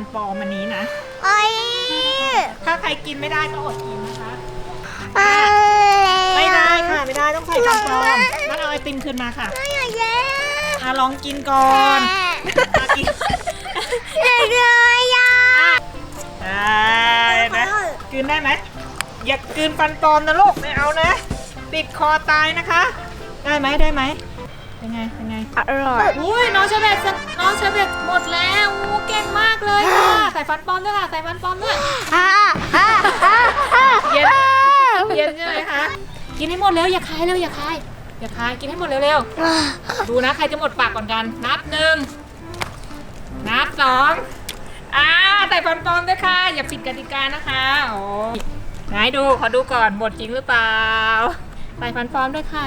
นปลอมอันนี้นะ โอ้ยถ้าใครกินไม่ได้ก็อดกินนะคะอะไม่ได้ค่ะไม่ได้ต้องใส่ฟันปลอมนั่นเอาไอติมคืนมาค่ะไม่อยากแย่อะลองกินก่อนอะกินอยากเลยอะได้นะกินได้ไหมอย่ากินฟันปลอมนะลูกไม่เอานะ ติดคอตายนะคะ ได้ไหมได้ไหม เป็นไง เป็นไง อร่อย อุ้ยน้องเชเบตน้องเชเบตหมดแล้วอู้เก่งมากเลยค่ะ ใส่ฟันปลอมด้วยค่ะ ใส่ฟันปลอมด้วย อ่าอ่าอ่าอ่าเย็น เย็นใช่ไหมคะ กินให้หมดแล้วอย่าคายเร็วอย่าคาย อย่าคายกินให้หมดเร็วๆ ดูนะใครจะหมดปากก่อนกัน นับหนึ่ง นับสองอ่าใส่ฟันปลอมด้วยค่ะ อย่าผิดกติกานะคะโอ้ยไหนดูขอดูก่อนหมดจริงหรือเปล่า ใส่ฟันปลอมด้วยค่ะ